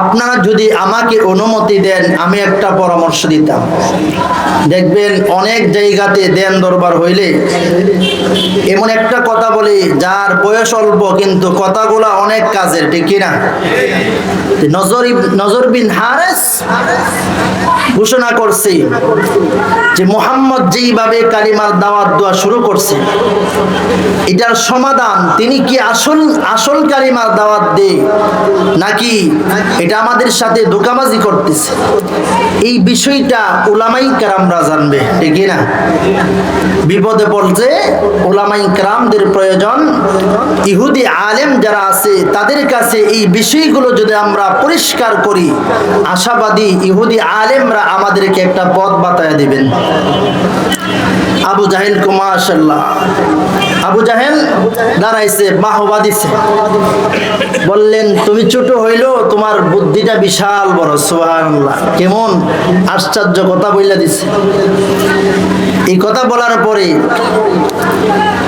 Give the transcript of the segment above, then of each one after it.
আপনারা যদি আমাকে অনুমতি দেন, আমি একটা পরামর্শ দিতাম। দেখবেন, অনেক জায়গাতে দেন দরবার হইলে এমন একটা কথা বলি, যার বয়স অল্প, কিন্তু কথাগুলা অনেক কাজের, ঠিক কিনা? নজর নজর বিন হারেস ঘোষণা করছে যে মোহাম্মদ যেইভাবে কালিমার দাওয়াত দেওয়া শুরু করছে, এটার সমাধান তিনি কি আসল আসল কালিমার দাওয়াত দে নাকি এটা আমাদের সাথে ধোকাবাজি করতেছে? এই বিষয়টা ওলামাই কারামরা জানবে, ঠিক না বিপদে পড়ছে ওলামাই কারামদের প্রয়োজন। ইহুদি আলেম যারা আছে, তাদের কাছে এই বিষয়গুলো যদি আমরা পরিষ্কার করি, আশাবাদী ইহুদি আলেমরা আমাদেরকে একটা পথ বাতায় দিবেন। আবু জাহেল কুমাশাল্লাহ আবু জাহেল দাঁড়াইছে বাহবা বললেন, তুমি ছোট হইল তোমার বুদ্ধিটা বিশাল বড়, সুবহানাল্লাহ। কেমন? আশ্চর্য কথা বইলা দিছে। এই কথা বলার পরে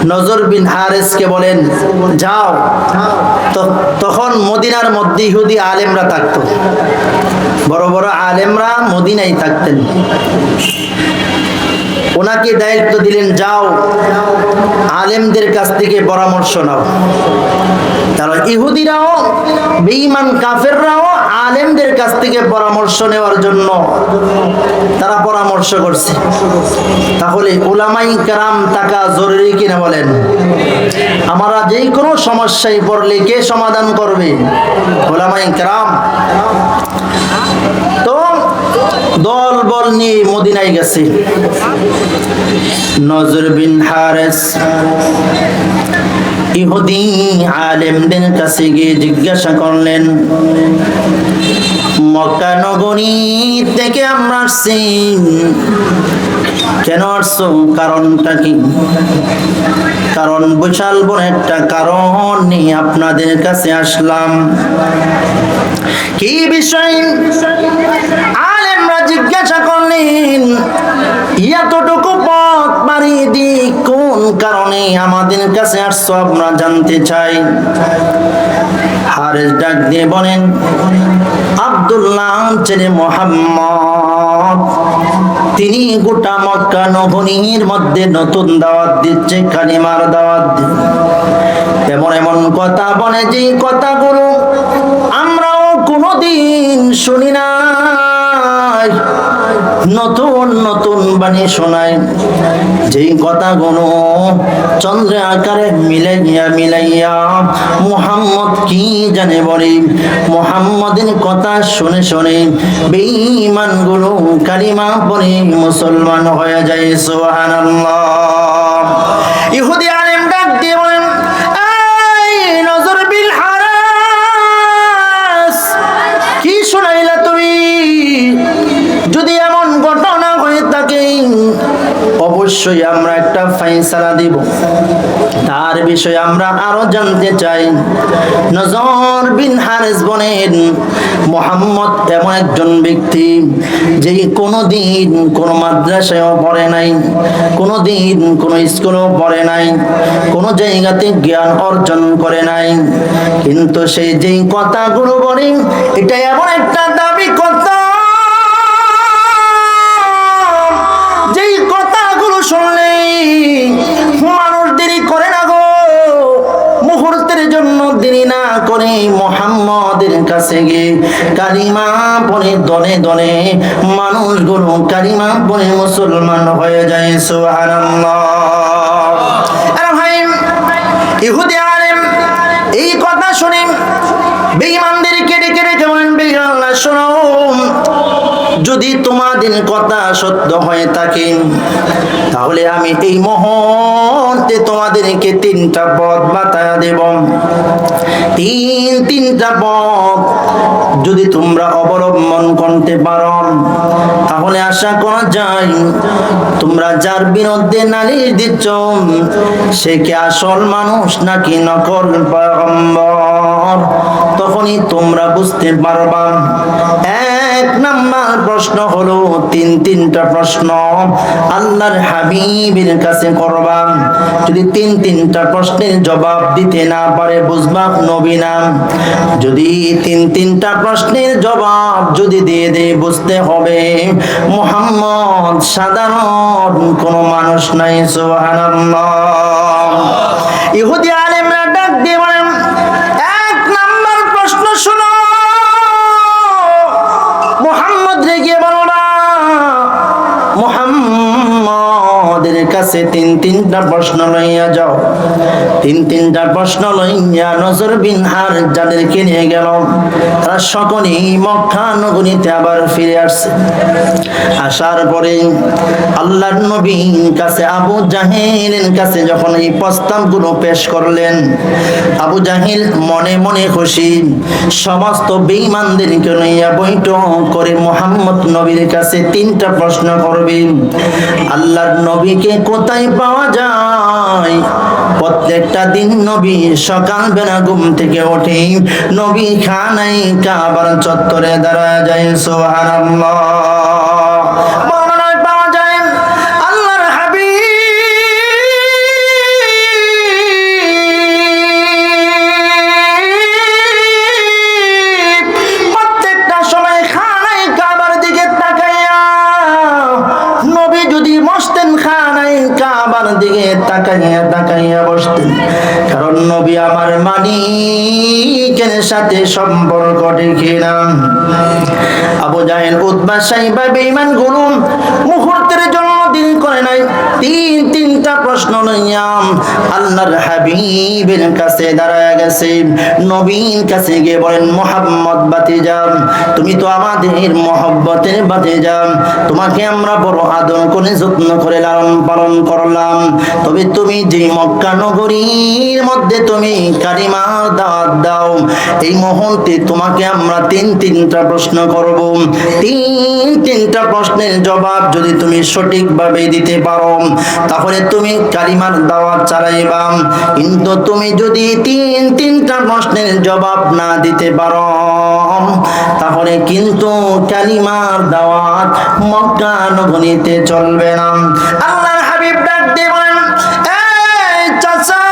নজর বিন হারেসকে বলেন, যাও। তখন মদিনার মধ্যে ইহুদি আলেমরা থাকতো। বড় বড় আলেমরা মদিনায় থাকতেন। ওনাকে দায়িত্ব দিলেন, যাও, আলেমদের কাছ থেকে পরামর্শ নাও। তারা ইহুদিরাও, বেঈমান কাফেররাও আলেমদের কাছ থেকে পরামর্শ নেওয়ার জন্য তারা পরামর্শ করছে। তাহলে ওলামাই কারাম টাকা জরুরি কিনা বলেন? আমরা যেই কোনো সমস্যায় পড়লে কে সমাধান করবে? ওলামাই কারাম। দল বল নিয়ে মদিনায় গেছে। নজর বিন হারেস, ইহুদি আলেমদের কাছে গিয়ে জিজ্ঞাসা করলেন, মক্কা নগরী থেকে আমরা আসছি। কেন আসছো? কারণটা কি? কারণ বিশাল বড় একটা কারণ নিয়ে আপনাদের কাছে আসলাম। কি বিষয়? জিজ্ঞাসা করলেন, এতটুকু পথ বাড়িয়ে দি, কোন কারণে আমাদের কাছে আসছো আমরা জানতে চাই? হারেস ডাক দিয়ে বলেন ছেলে মোহাম্মদ, তিনি গোটা মক্কা নগরীর মধ্যে নতুন দাওয়াত দিচ্ছে, কালিমার দাওয়াত এমন এমন কথা বলে যে কথাগুলো আমরাও কোনোদিন শুনি নতুন নতুন বাণী শোনায়। চন্দ্র আকারে মিলাইয়া মিলাইয়া মুহাম্মদ কি জানে বলে? মুহাম্মদের কথা শুনে শুনে বেঈমানগুলো কালিমা পরে মুসলমান হয়ে যায়, সুবহানাল্লাহ। ইহুদি অবশ্যই আমরা একটা ফাইসালা দিব। তার বিষয়ে আমরা আরও জানতে চাই। নজর বিন হারেস বলেন, মোহাম্মদ এমন একজন ব্যক্তি যে কোনো দিন কোনো মাদ্রাসায়ও পড়ে নাই কোনো দিন কোনো স্কুলেও পড়ে নাই, কোনো জায়গাতে জ্ঞান অর্জন করে নাই। কিন্তু সেই যেই কথাগুলো বলে এটা এমন একটা দাবি কাছে গিয়ে কালিমা পরে দলে মানুষ মানুষগুলো কালিমা পরে মুসলমান হয়ে যায় ভাই, ইহুদি আলেম, এই কথা শুনে বেঈমানদেরকে যদি তোমাদের কথা সত্য হয়ে থাকে, তাহলে আমি এই মুহূর্তে তোমাদেরকে তিনটা পথ বাতায়া দেব। তিন, তিনটা পথ যদি তোমরা অবলম্বন করতে পারো, তাহলে আশা করা যায় তোমরা যার বিরুদ্ধে নালিশ দিচ্ছ, সে কি আসল মানুষ নাকি নকল তখনই তোমরা বুঝতে পারবা। এক নাম্বার প্রশ্ন হলো, তিন তিনটা প্রশ্ন। আল্লাহর হাবিবের কাছে করবা যদি তিন তিনটা প্রশ্নের জবাব দিতে না পারে বুঝবা নবী নাম যদি তিন তিনটা প্রশ্নের জবাব যদি দিয়ে দে বুঝতে হবে, মোহাম্মদ সাধারণ কোনো মানুষ নাই, সুবহানাল্লাহ। ইহুদি কাছে তিন তিনটা প্রশ্ন লইয়া যাও। তিন তিনটা প্রশ্ন লইয়া নজর বিন হার যাদেরকে নিয়ে গেল। তারা সকলেই মক্কা নগরীতে আবার ফিরে আসছে। আসার পরে আল্লাহর নবীর কাছে আবু জাহিলের কাছে যখন এই প্রস্তাবগুলো পেশ করলেন, আবু জাহিল মনে মনে খুশি। সমস্ত বেঈমানদেরকে লইয়া বৈঠক করে মোহাম্মদ নবীর কাছে তিনটা প্রশ্ন করবে আল্লাহর নবীকে কোথায় পাওয়া যায়? প্রত্যেকটা দিন নবী সকাল বেলা ঘুম থেকে ওঠে নবী খানাই কাবার চত্বরে দাঁড়ায় যায়, সুবহানাল্লাহ। সাথে সম্পর্ক আবু জাহেল গুলুম মুহূর্তের জন্য দিন করে নাই। তিন তিনটা প্রশ্ন লইয়াম, আল্লাহর হাবিবের কাছে দাঁড়ায় গেছে নবীন কাছে গিয়ে বলেন, মোহাম্মদ বাতিজাম তুমি তো আমাদের মহব্বতের বাতিজাম তোমাকে আমরা বড় আদর করে, যত্ন করে লালন পালন করলাম। তবে তুমি যে মক্কা নগরীর মধ্যে তুমি কারিমা দাওয়াত দাও, এই মুহূর্তে তোমাকে আমরা তিন তিনটা প্রশ্ন করব। তিন তিনটা প্রশ্নের জবাব যদি তুমি সঠিকভাবে দিতে পারো, তাহলে তুমি কালিমার দাওয়াত চালাইবা। কিন্তু তুমি যদি তিন, তিনটা প্রশ্নের জবাব না দিতে পারো, তাহলে কিন্তু কালিমার দাওয়াত চলবে না। আল্লাহর হাবিব ডাক চাচা,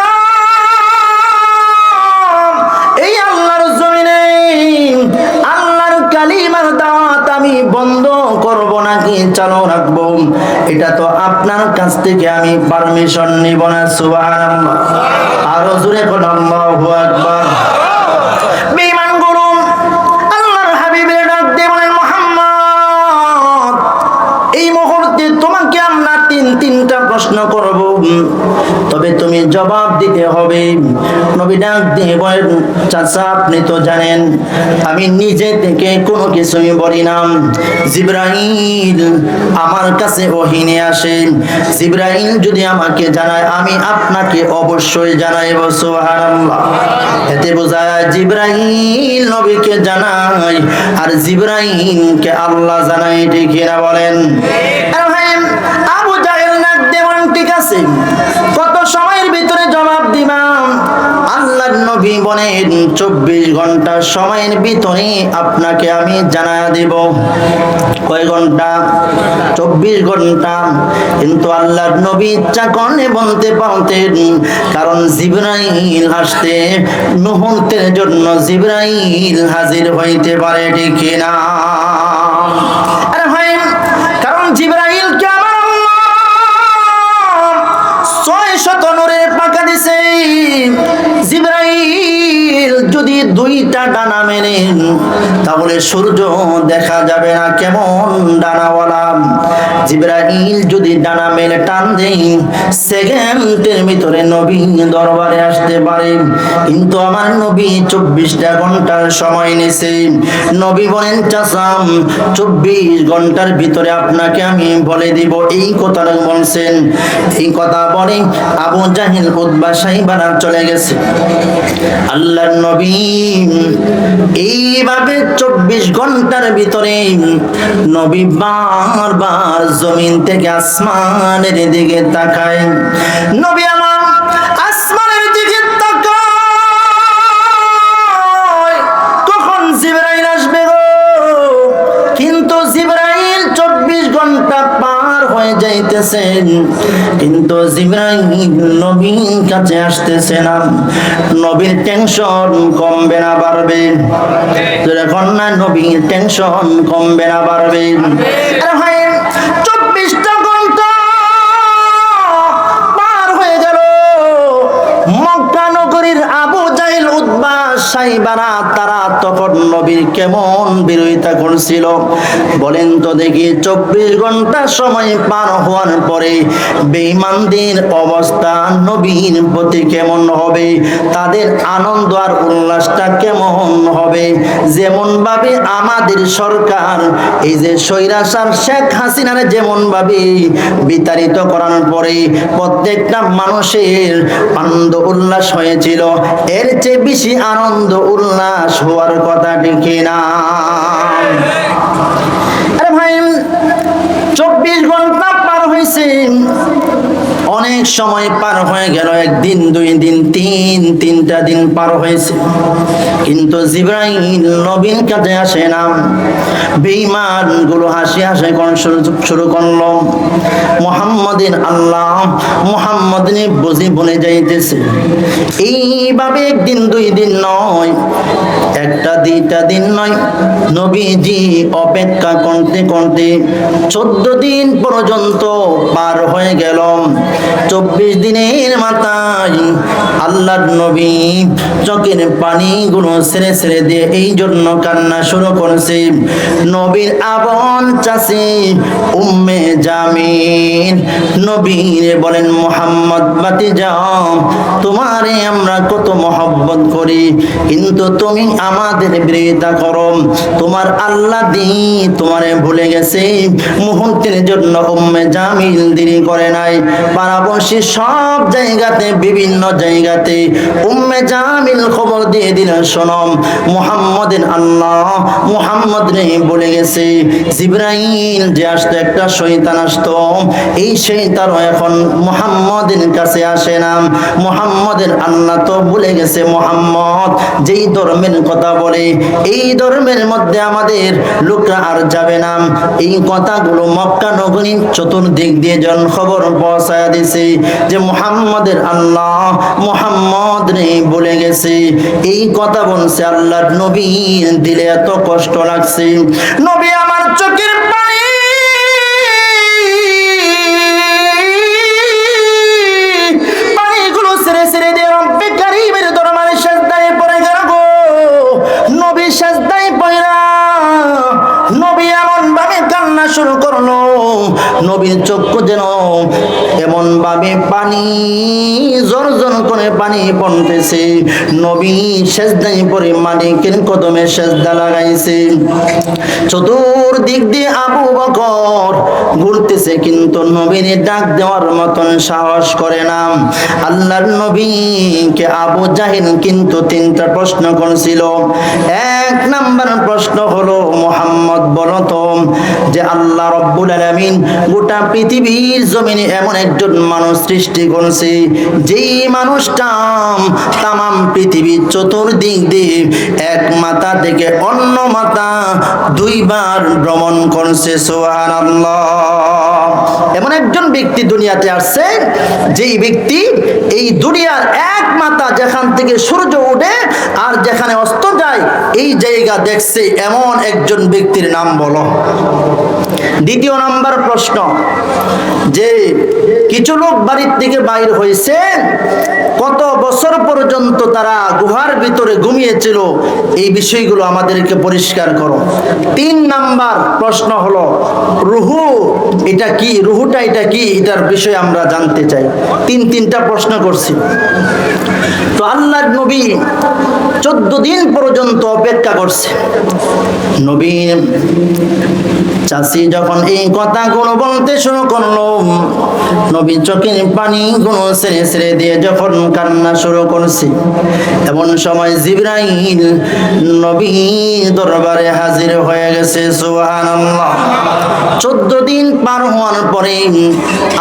এই আল্লাহর জমিনে আল্লাহর কালিমার দাওয়াত আমি বন্ধ করব নাকি? চালু রাখব। এটা তো আপনার কাছ থেকে আমি পারমিশন নিব না, সুবহানাল্লাহ। আরও জোরে কলম্বা আল্লাহু প্রশ্ন করব তবে তুমি জবাব দিতে হবে। নবী ডাক দিয়ে বলেন, চাচা, আপনি তো জানেন, আমি নিজে থেকে কোনো কিছুই বলি না। জিব্রাইল আমার কাছে ওহিনে আসে। জিব্রাইল যদি আমাকে জানায়, আমি আপনাকে অবশ্যই জানাইব, সুবহানাল্লাহ। এতে বোঝা জিব্রাইল নবীকে জানাই, আর জিব্রাইলকে আল্লাহ জানাই, ঠিক বলেন? চব্বিশ ঘণ্টা সময়ের ভিতরে আপনাকে আমি জানা দেব। কয় ঘণ্টা? চব্বিশ ঘণ্টা। কিন্তু আল্লাহর নবী করলে বলতে পারতেন, কারণ জিব্রাইল আসতে মুহূর্তের জন্য জিব্রাইল হাজির হইতে পারে ঠিক না দুইটা ডানা মেলেন তাহলে সূর্য দেখা যাবে না কেমন ডানাওয়ালা। জিব্রাইল যদি ডানা মেলে টান দেই সেকেন্ডের ভিতরে নবী দরবারে আসতে পারে। কিন্তু আমার নবী চব্বিশটা ঘণ্টার সময় নিছে। নবী বলেন চাচাম চব্বিশ ঘণ্টার ভিতরে আপনাকে আমি বলে দিব। এই কথাটা বলছেন। এই কথা বলে আবু জাহিল উদ্বা সাইবানা চলে গেছে। আল্লাহর নবী এইভাবে চব্বিশ ঘণ্টার ভিতরে নবী বারবার জমিন থেকে আসমানের দিকে তাকায়। নবী যাইতেছেন কিন্তু নবীর কাছে আসতেছে না। নবীর টেনশন কমবে না যখন না নবীর টেনশন কমবে না চব্বিশটা হয়ে তারা তখন নবীর কেমন বিরোধিতা করছিল? বলেন তো দেখি, চব্বিশ ঘণ্টা সময় পার হওয়ার পরে অবস্থা নবীর প্রতি কেমন হবে? তাদের আনন্দ আর উল্লাসটা কেমন হবে? যেমন ভাবে আমাদের সরকার, এই যে শেখ হাসিনারে যেমন ভাবে বিতাড়িত করার পরে প্রত্যেকটা মানুষের আনন্দ উল্লাস হয়েছিল, এর চেয়ে বেশি আনন্দ উল্লাস হওয়ার কথা দেখি না। আরে ভাই চব্বিশ ঘণ্টা পার হয়েছে অনেক সময় পার হয়ে গেল। একদিন, দুই দিন, তিন, তিনটা দিন পার হয়েছে। কিন্তু জিব্রাইল নবীন কাছে আসে না। বেঈমানগুলো হাসি হাসি কোন শুরু করল। মোহাম্মদিন আল্লাহ মোহাম্মদ বুঝি বলে যাইতেছে, এইভাবে একদিন, দুই দিন নয়, একটা, দুইটা দিন নয়। নবীজি অপেক্ষা করতে করতে চোদ্দ দিন পর্যন্ত পার হয়ে গেল। চব্বিশ দিনের মাথায় আল্লাহর নবী চোখের পানিগুলো ছেড়ে ছেড়ে দিয়ে এই জন্য কান্না শুরু করেছে। নবীর আবন চাষি উম্মে জামিন নবীর বলেন, মোহাম্মদ, বাতি যাও, তোমারে আমরা কত মহব্বত করি, কিন্তু তুমি আমাদের বিরোধিতা করো। তোমার আল্লাহ দি তোমারে ভুলে গেছে। মুহূর্তের জন্য উম্মে জামিল দেরি করে নাই। পাড়াবর্ষী সব জায়গাতে, বিভিন্ন জায়গাতে উম্মে জামিল খবর দিয়ে দিল শোনম মুহাম্মদের আল্লাহ মুহাম্মদ রে বলে গেছে, জিব্রাইল যে আসতো, একটা শৈতান আসতো, এই শৈতানও এখন মুহাম্মদের কাছে আসে না। মুহাম্মদের আল্লাহ তো ভুলে গেছে, মুহাম্মদ যেই ধর্মের কথা বলে, এই ধর্মের মধ্যে আমাদের লোকরা আর যাবে না। এই কথাগুলো মক্কা নগরী চতুর্দিক দিয়ে জন খবর পৌঁছায় দিছে যে মোহাম্মদের আল্লাহ মোহাম্মদ রে বলে গেছে। এই কথা বলছে আল্লাহর নবী, দিলে এত কষ্ট লাগছে। নবী ভাবে পানি পানি পড়তেছে নবী সেজদায় পরে মালিকের কদমে সেজদা লাগাইছে। দিয়ে আবু বকর ঘুরতেছে, কিন্তু ডাক দেওয়ার মতন সাহস করে না। আল্লাহর নবীকে আবু কিন্তু তিনটা প্রশ্ন এক নাম্বার প্রশ্ন হলো, মোহাম্মদ, বলো তো, যে আল্লাহ রব্বুল গোটা পৃথিবীর জমিনে এমন একজন মানুষ সৃষ্টি করেছে, যেই মানুষটা তামাম পৃথিবীর চতুর্দিক দিয়ে এক মাথা থেকে অন্য মাথা দুইবার ভ্রমণ করছে, সুবহানাল্লাহ। এমন একজন ব্যক্তি দুনিয়াতে আসছে, যেই ব্যক্তি এই দুনিয়ার এক মাথা যেখান থেকে সূর্য ওঠে আর যেখানে অস্ত যায়, এই জায়গা দেখছে এমন একজন ব্যক্তির নাম বলো। দ্বিতীয় নাম্বার প্রশ্ন, যে কিছু লোক বাড়ির থেকে বাইর হয়েছে। কত বছর পর্যন্ত তারা গুহার ভিতরে ঘুমিয়েছিল, এই বিষয়গুলো আমাদেরকে পরিষ্কার করো। তিন নাম্বার প্রশ্ন হলো, রুহু, এটা কি? রুহুটা এটা কি? এটার বিষয়ে আমরা জানতে চাই। তিন, তিনটা প্রশ্ন করছি। তো আল্লাহর নবী চোদ্দ দিন পর্যন্ত অপেক্ষা করছে। নবীন চাষি যখন এই কথাগুলো বলতে শুরু করল নবী চোখের পানি গুলো ছেড়ে ছেড়ে দিয়ে যখন কান্না শুরু করছে, এমন সময় জিব্রাইল নবী দরবারে হাজির হয়ে গেছে, সুবহানাল্লাহ। চোদ্দ দিন পার হওয়ার পরে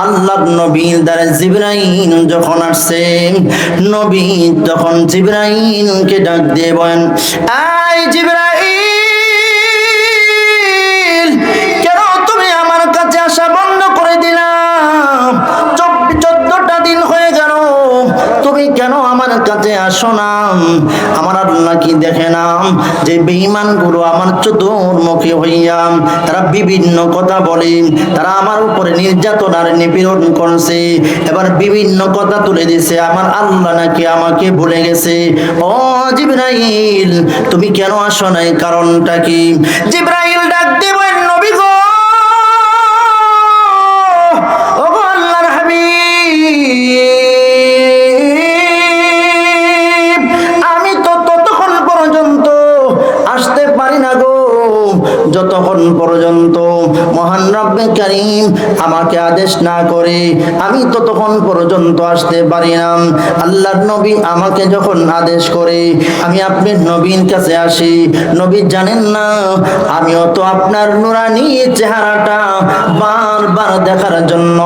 আল্লাহ নবীর দ্বারা জিব্রাইল যখন আসছে, নবী তখন জিব্রাইলকে ডাক দিয়ে বলেন জিব্রাইল! শোনাম আমার আল্লাহ কি দেখে নাম, যে বেঈমানগুলো আমার চতুর্মুখী হইয়া, তারা বিভিন্ন কথা বলে, তারা আমার উপরে নির্যাতন আর নিপীড়ন করছে। এবার বিভিন্ন কথা তুলে দিছে, আমার আল্লাহ নাকি আমাকে ভুলে গেছে। ও জিব্রাইল, তুমি কেন আসো নাই কারণটা কি? জিব্রাইল ডাক দেবেন রব্বে কারিম আমাকে আদেশ না করে আমি ততক্ষণ পর্যন্ত আসতে পারি না। আল্লাহর নবী আমাকে যখন আদেশ করে, আমি আপনার নবীর কাছে আসি। নবী জানেন না, আমিও তো আপনার নুরানি চেহারাটা বারবার দেখার জন্য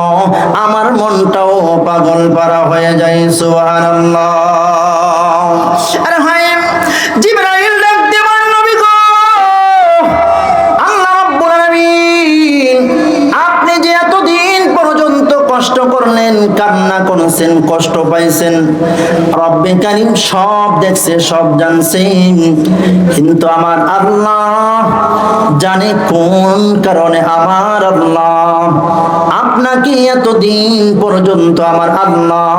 আমার মনটাও পাগল পারা হয়ে যায়, সুবহানাল্লাহ। আরে করেছেন কষ্ট পাইছেন। রব্বে কারিম সব দেখছে, সব জানছেন। কিন্তু আমার আল্লাহ জানে কোন কারণে আমার আল্লাহ। আপনাকে এতদিন পর্যন্ত আমার আল্লাহ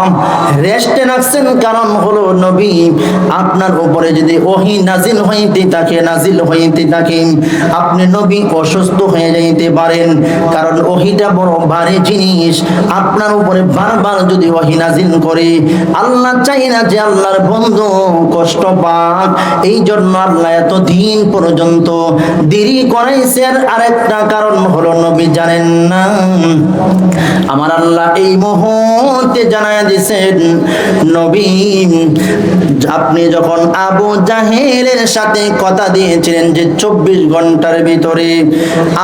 রেস্টে রাখছেন, কারণ হলো নবী, আপনার উপরে যদি ওহি নাজিল হইতে থাকে, নাজিল হইতে থাকে, আপনি নবী অসুস্থ হয়ে যাইতে পারেন। কারণ ওহিটা বড় ভারী জিনিস। আপনার উপরে বারবার যদি ওহি নাজিল করে আল্লাহ চাই না যে আল্লাহর বন্ধু কষ্ট পাক। এই জন্য আল্লাহ এত দিন পর্যন্ত দেরি করাইছে আরেকটা কারণ হলো নবী জানেন না। আমার আল্লাহ এই মুহূর্তে জানায় দিছেন, নবী, আপনি যখন আবু জাহেলের সাথে কথা দিয়েছিলেন যে চব্বিশ ঘণ্টার ভিতরে,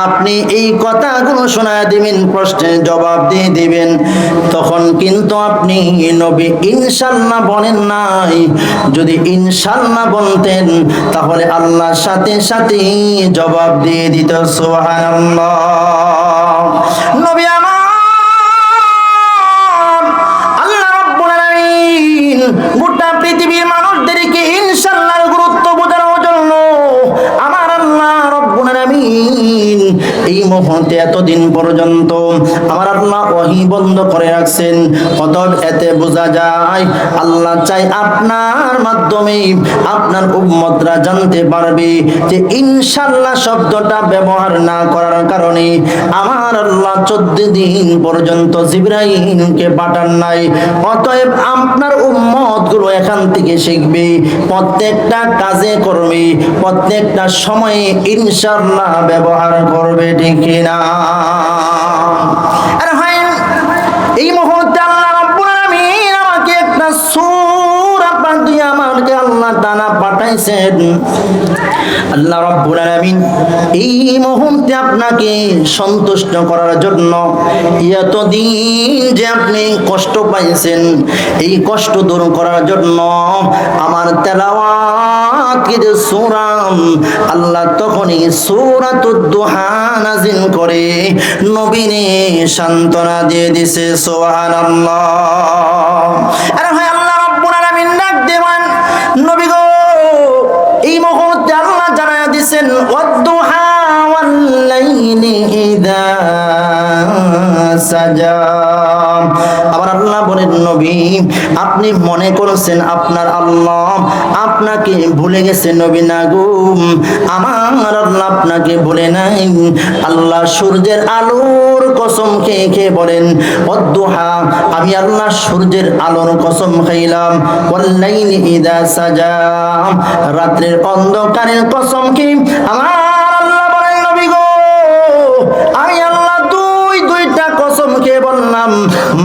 আপনি এই কথাগুলো শোনায় দিবেন, প্রশ্নের জবাব দিয়ে দিবেন। তখন কিন্তু আপনি নবী ইনশাল্লাহ বলেন নাই। যদি ইনশাল্লাহ বলতেন, তাহলে আল্লাহর সাথে সাথে জবাব দিয়ে দিত, সুবহানাল্লাহ। নবী আলামিন এই মুহূর্তে এতদিন পর্যন্ত আমার আল্লাহ ওহি বন্ধ করে রাখছেন। অতএব এতে বোঝা যায়, আল্লাহ চাই আপনার মাধ্যমে আপনার উম্মতরা জানতে পারবে যে ইনশাআল্লাহ শব্দটা ব্যবহার না করার কারণে আমার আল্লাহ চোদ্দ দিন পর্যন্ত জিব্রাইলকে পাঠান নাই। অতএব আপনার উম্মতগুলো এখান থেকে শিখবে, প্রত্যেকটা কাজে করবে প্রত্যেকটা সময়ে ইনশাআল্লাহ ব্যবহার করবে ঠিক না দানা পাঠাইছেন। আল্লাহ রাব্বুল আলামিন এই মুহূর্তে আপনাকে সন্তুষ্ট করার জন্য যে আপনি কষ্ট পাইছেন, এই কষ্ট দূর করার জন্য আমার তেলাওয়াত যে সূরাম আল্লাহ তখনই নাজিল করে নবীনে সান্ত্বনা দিয়ে দিছে আরে আল্লাহ দিছেন ওয়াদ্দুহা ওয়াল লাইলি ইযা আবার আল্লাহ বলেন, নবী, আপনি মনে আপনার আল্লাহ আপনাকে ভুলে গেছে? নবী আমার আল্লাহ আপনাকে ভুলে নাই। আল্লাহ সূর্যের আলোর কসম খেয়ে খেয়ে বলেন, অদ্দুহা, আমি আল্লাহ সূর্যের আলোর কসম খাইলাম। ইদা সাজা রাত্রের অন্ধকারের কসম খেয়ে আমার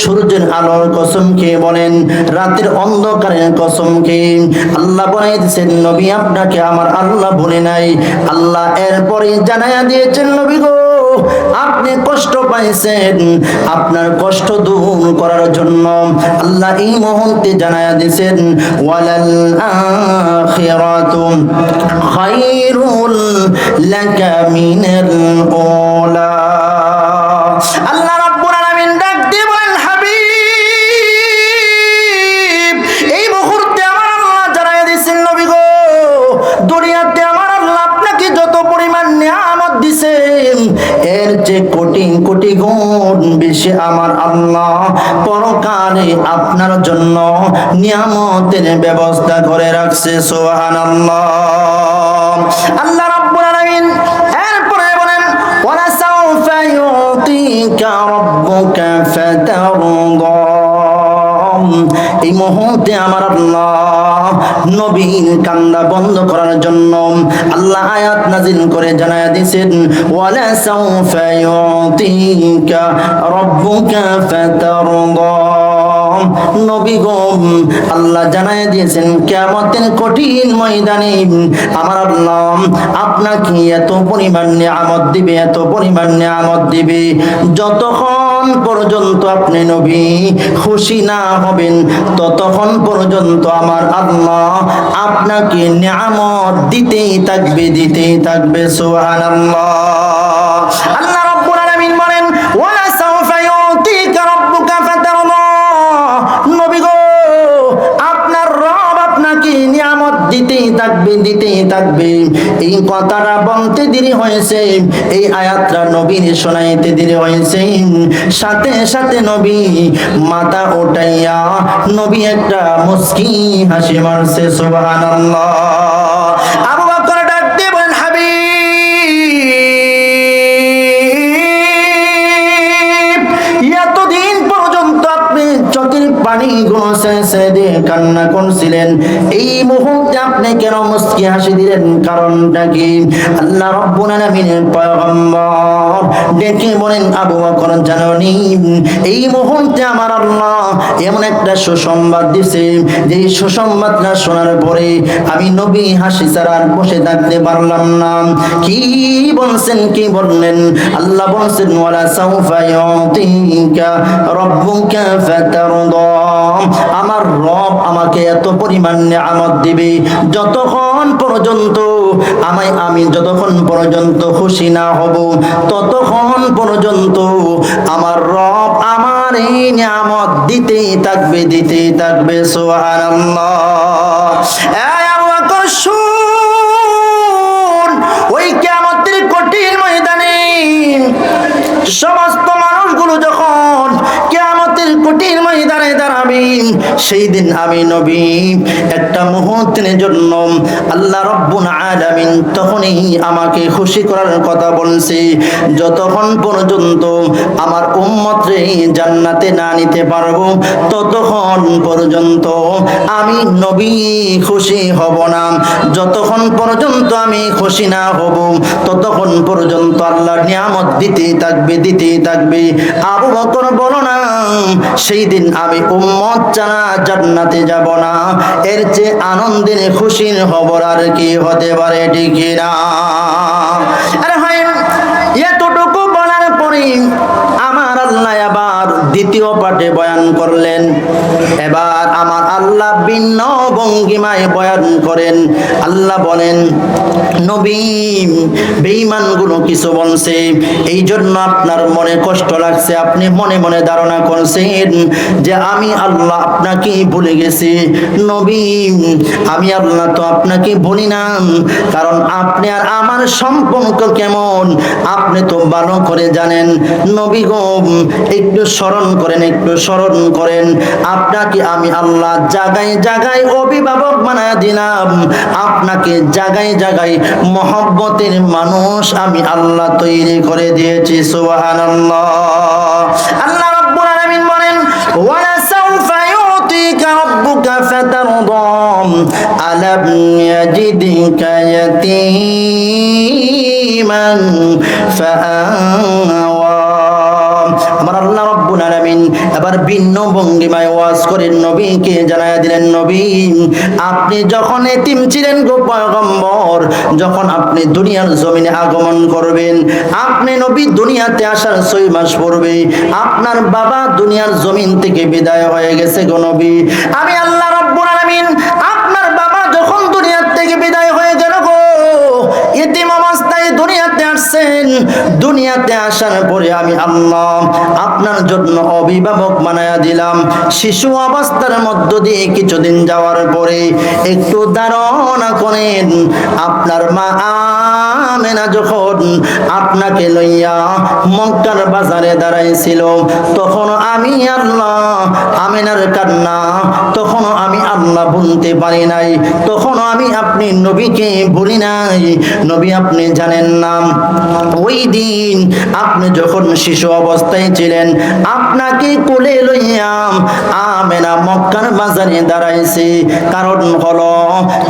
সূর্যের আলোর কসম খেয়ে বলেন, রাতের অন্ধকারের কসম খেয়ে। আল্লাহ বলে দিয়েছেন নবী, আপনাকে আমার আল্লাহ বলে নাই। আল্লাহ এরপরে জানাইয়া দিয়েছেন, নবী গো, আপনি কষ্ট পাইছেন। আপনার কষ্ট দূর করার জন্য আল্লাহ এই মুহূর্তে জানাইয়া দিয়েছেন, ওয়ালাল আখিরাতু খায়রুল লাকা মিনাল উলা। গুণ বেশি আমার আল্লাহ। পরকালে আপনার জন্য নিয়ামতের ব্যবস্থা করে রাখছে সোহান আল্লাহ রাব্বুল আলামিন এরপরে বলেন, ওয়ালা সাউফা ইউতিকা রাব্বুকা ফাতারদা। এই মুহূর্তে আমার আল্লাহ নবীন কান্দা বন্ধ করার জন্য আল্লাহ আয়াত নাজিল করে জানায় দিয়েছেন, ওয়ালা সাউফা ইউতিকা রাব্বুকা ফাতারদা আল্লাহ জানায় দিয়েছেন, কিয়ামতের কঠিন ময়দানে আমার আল্লাহ আপনাকে এত পরিমাণ নিয়ামত দিবে, এত পরিমাণ নিয়ামত দিবে। যতক্ষণ পর্যন্ত আপনি নবী, খুশি না হবেন, ততক্ষণ পর্যন্ত আমার আল্লাহ আপনাকে নিয়ামত দিতেই থাকবে দিতেই থাকবে, সুবহানাল্লাহ। আল্লাহ থাকবে দিতেই থাকবে এই কথাটা বলতে দেরি হয়েছে, এই আয়াতটা নবীর শোনাইতে দেরি হয়েছে। সাথে সাথে নবী মাথা ওঠাইয়া নবী একটা মুস্কি হাসি মারছে, সুবহানাল্লাহ। ডাক পানি শেষে দিয়ে কান্না করছিলেন। এই মুহূর্তে আপনি কেন মুস্কি হাসি দিলেন? কারণটা কি? আল্লাহ রব্বুল আলামিনের পয়গম্বর ডেকে বলেন, আবু বকর, জাননি? এই মুহূর্তে আমার আল্লাহ এমন একটা সুসংবাদ দিছে যে সুসংবাদটা শোনার পরে আমি নবী হাসি ছাড়া আর বসে থাকতে পারলাম না। কি বলছেন, কি বললেন? আল্লাহ বলছেন, ওয়ালা সাউফা ইউতিকা রাব্বুকা ফাতারদা। আমার রব আমাকে এত পরিমাণ নিয়ামত দিবে। যতক্ষণ পর্যন্ত আমায় আমি যতক্ষণ পর্যন্ত খুশি না হব, ততক্ষণ পর্যন্ত আমার রব আমার এই নিয়ামত দিতেই থাকবে দিতেই থাকবে, সুবহানাল্লাহ। এই সেই দিন আমি নবী। একটা মুহূর্তের জন্য আল্লাহ রব্বুল আলামিন তখনই আমাকে খুশি করার কথা বলছে। যতক্ষণ পর্যন্ত আমার উম্মত রে জান্নাতে না নিতে পারব, ততক্ষণ পর্যন্ত আমি নবী খুশি হব না। যতক্ষণ পর্যন্ত আমি খুশি না হব, ততক্ষণ পর্যন্ত আল্লাহর নিয়ামত দিতে থাকবে দিতে থাকবে। আবু বকর বলো না, সেই দিন আমি উম্মত ছাড়া জান্নাতে যাব না। এর চেয়ে আনন্দের খুশির খবর আর কি হতে পারে, ঠিক না? আরে হয় এতটুকু বলার পরে আমার আল্লাহ আবার দ্বিতীয় পাঠে বয়ান করলেন। এবার আমার আল্লাহ ভিন্ন ভঙ্গিমায় বয়ান করেন। আল্লাহ বলেন, নবী বেঈমানগুলো কিছু বলছে। এই জন্য আপনার মনে কষ্ট লাগছে। আপনি মনে মনে ধারণা করছেন যে আমি আল্লাহ আপনাকে ভুলে গেছি। নবী, আমি আল্লাহ তো আপনাকে বলি না কারণ আপনি আর আমার সম্পর্ক কেমন? আপনি তো ভালো করে জানেন। নবী গো, একটু স্মরণ করেন, একটু স্মরণ করেন। আপনাকে আমি আল্লাহ জাগায় জাগায় অভিভাবক বানায় দিলাম। আপনাকে জাগায় জাগায় মহব্বতের মানুষ আমি আল্লাহ তৈরি করে দিয়েছি, সুবহানাল্লাহ। আল্লাহ বলেন, ওয়ালা আল্লাহ রব্বুল আলামিন। এবার ভিন্ন ভঙ্গিমায় ওয়াজ করেন নবীকে দিলেন, নবী, আপনি যখন এতিম ছিলেন গো পয়গম্বর, যখন আপনি দুনিয়ার জমিনে আগমন করবেন, আপনি নবী দুনিয়াতে আসার ছয় মাস পড়বে আপনার বাবা দুনিয়ার জমিন থেকে বিদায় হয়ে গেছে গো নবী। আমি আল্লাহ রাব্বুল আলামিন আপনার বাবা যখন দুনিয়ার থেকে বিদায় হয়ে গেল গো এতিম অবস্থায় দুনিয়াতে আসছেন দুনিয়াতে আসার পরে আমি আল্লাহ আপনার জন্য অভিভাবক বানায়া দিলাম। শিশু অবস্থার মধ্য দিয়ে কিছুদিন যাওয়ার পরে একটু ধারণা করেন, আপনার মা আমেনা যখন আপনাকে লইয়া মক্কার বাজারে দাঁড়াইছিল, তখন আমি আল্লাহ আমেনার কান্না, তখন আমি আল্লাহ বলতে পারি নাই, তখন আমি আপনি নবীকে বলি নাই, নবী আপনি জানেন না। ওই দিন আপনি যখন শিশু অবস্থায় ছিলেন, আপনাকে কোলে লইয়াম আমেনা মক্কার বাজারে দাঁড়াইছে। কারণ হলো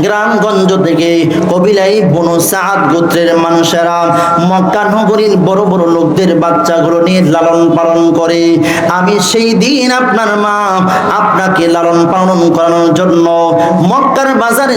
গ্রামগঞ্জ থেকে কবিলাই বনু সাদ গোত্রের মানুষেরা মক্কা নগরীর বড় বড় লোকদের বাচ্চাগুলো নিয়ে লালন পালন করে। আমি সেই দিন আপনার মা আপনাকে লালন পালন করানোর জন্য মক্কার বাজারে